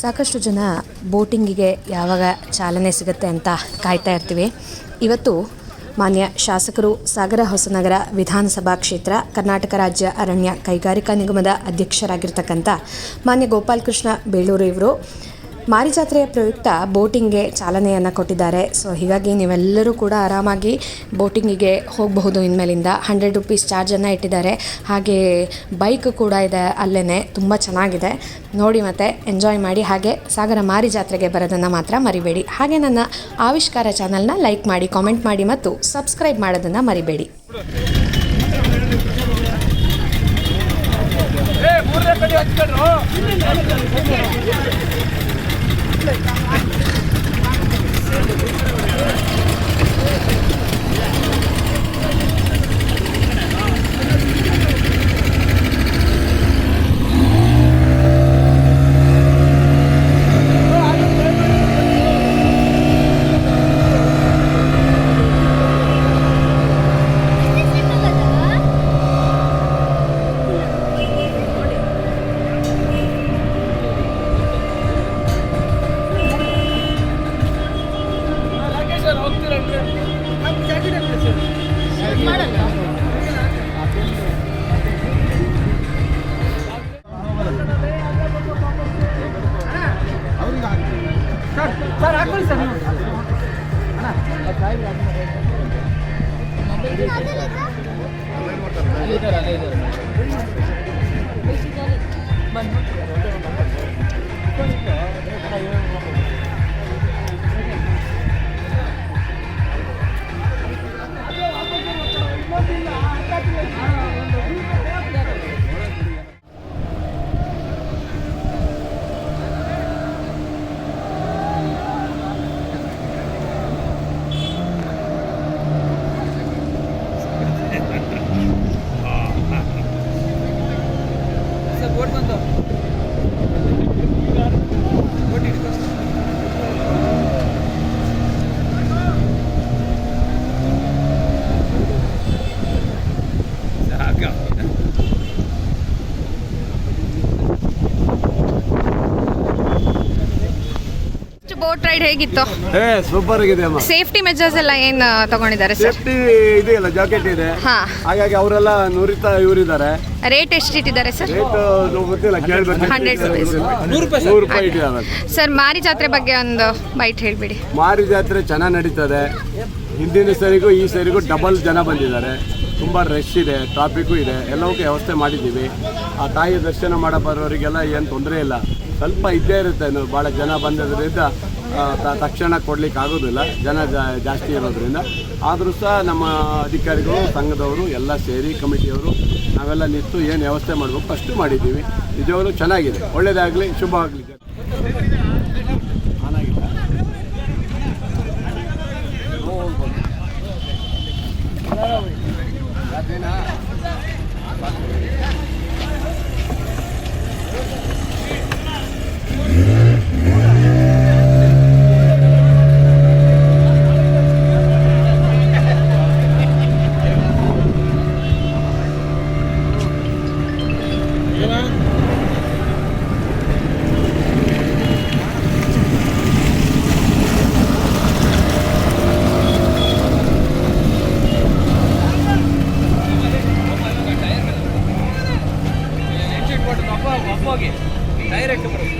ಸಾಕಷ್ಟು ಜನ ಬೋಟಿಂಗಿಗೆ ಯಾವಾಗ ಚಾಲನೆ ಸಿಗುತ್ತೆ ಅಂತ ಕಾಯ್ತಾ ಇರ್ತೀವಿ. ಇವತ್ತು ಮಾನ್ಯ ಶಾಸಕರು ಸಾಗರ ಹೊಸನಗರ ವಿಧಾನಸಭಾ ಕ್ಷೇತ್ರ, ಕರ್ನಾಟಕ ರಾಜ್ಯ ಅರಣ್ಯ ಕೈಗಾರಿಕಾ ನಿಗಮದ ಅಧ್ಯಕ್ಷರಾಗಿರ್ತಕ್ಕಂಥ ಮಾನ್ಯ ಗೋಪಾಲಕೃಷ್ಣ ಬೇಳೂರು ಇವರು. ಮಾರಿಜಾತ್ರೆಯ ಪ್ರಯುಕ್ತ ಬೋಟಿಂಗ್ಗೆ ಚಾಲನೆಯನ್ನು ಕೊಟ್ಟಿದ್ದಾರೆ. ಸೊ ಹೀಗಾಗಿ ನೀವೆಲ್ಲರೂ ಕೂಡ ಆರಾಮಾಗಿ ಬೋಟಿಂಗಿಗೆ ಹೋಗಬಹುದು ಇನ್ಮೇಲಿಂದ. ಹಂಡ್ರೆಡ್ ರುಪೀಸ್ ಚಾರ್ಜನ್ನು ಇಟ್ಟಿದ್ದಾರೆ. ಹಾಗೆ ಬೈಕ್ ಕೂಡ ಇದೆ ಅಲ್ಲೇ ತುಂಬ ಚೆನ್ನಾಗಿದೆ. ನೋಡಿ ಮತ್ತೆ, ಎಂಜಾಯ್ ಮಾಡಿ. ಹಾಗೆ ಸಾಗರ ಮಾರಿ ಜಾತ್ರೆಗೆ ಬರೋದನ್ನು ಮಾತ್ರ ಮರಿಬೇಡಿ. ಹಾಗೆ ನನ್ನ ಆವಿಷ್ಕಾರ ಚಾನಲ್ನ ಲೈಕ್ ಮಾಡಿ, ಕಾಮೆಂಟ್ ಮಾಡಿ ಮತ್ತು ಸಬ್ಸ್ಕ್ರೈಬ್ ಮಾಡೋದನ್ನು ಮರಿಬೇಡಿ. ಬೋಟ್ ಬೋಟ್ ರೈಡ್ ಹೇಗಿತ್ತು? ಏ ಸೂಪರ್ ಆಗಿದೆ ಅಮ್ಮ. ಸೇಫ್ಟಿ ಮೆಜರ್ಸ್ ಎಲ್ಲ ಏನ್ ಆ, ತಗೊಂಡಿದ್ದಾರೆ ಸರ್ ಇದು ಇಲ್ಲ ಜಾಕೆಟ್ ಇದೆ. ಹಾ. ಹಾಗಾಗಿ ಅವರೆಲ್ಲ ನುರಿತ ಇವರಿದ್ದಾರೆ. ರೇಟ್ ಎಷ್ಟು ಇಟ್ಟಿದ್ದಾರೆ ಸರ್ ರೇಟ್ ಗೊತ್ತಿಲ್ಲ ಕೇಳ್ಬೇಕು. 100 rupees. ನೂರು ರೂಪಾಯಿ ನೂರು ರೂಪಾಯಿ ಇಟ್ಟಿದ್ದಾರೆ ಸರ್ ಮಾರಿ ಜಾತ್ರೆ ಬಗ್ಗೆ ಒಂದು ಬೈಟ್ ಹೇಳ್ಬಿಡಿ. ಮಾರಿ ಜಾತ್ರೆ ಚೆನ್ನಾಗಿ ನಡೀತದೆ. ಹಿಂದಿನ ಸರಿಗೂ ಈ ಸರಿಗೂ ಡಬಲ್ ಜನ ಬಂದಿದ್ದಾರೆ. ತುಂಬ ರಶ್ ಇದೆ ಟ್ರಾಫಿಕ್ಕು ಇದೆ ಎಲ್ಲವಕ್ಕೂ ವ್ಯವಸ್ಥೆ ಮಾಡಿದ್ದೀವಿ. ಆ ತಾಯಿ ದರ್ಶನ ಮಾಡ ಬರೋರಿಗೆಲ್ಲ ಏನು ತೊಂದರೆ ಇಲ್ಲ. ಸ್ವಲ್ಪ ಇದ್ದೇ ಇರುತ್ತೆ ಬಹಳ ಭಾಳ ಜನ ಬಂದಿದ್ದರಿಂದ ತಕ್ಷಣ ಕೊಡ್ಲಿಕ್ಕೆ ಆಗೋದಿಲ್ಲ. ಜನ ಜಾಸ್ತಿ ಇರೋದ್ರಿಂದ. ಆದರೂ ಸಹ ನಮ್ಮ ಅಧಿಕಾರಿಗಳು, ಸಂಘದವರು ಎಲ್ಲ ಸೇರಿ ಕಮಿಟಿಯವರು ನಾವೆಲ್ಲ ನಿಂತು ಏನು ವ್ಯವಸ್ಥೆ ಮಾಡಬೇಕು ಅಷ್ಟು ಮಾಡಿದ್ದೀವಿ. ನಿಜವಾಗ್ಲೂ ಚೆನ್ನಾಗಿದೆ. ಒಳ್ಳೆಯದಾಗಲಿ ಶುಭ ಆಗಲಿ ಒಬ್ಬ ಹೋಗಿ ಡೈರೆಕ್ಟ್ ಬರೋದು.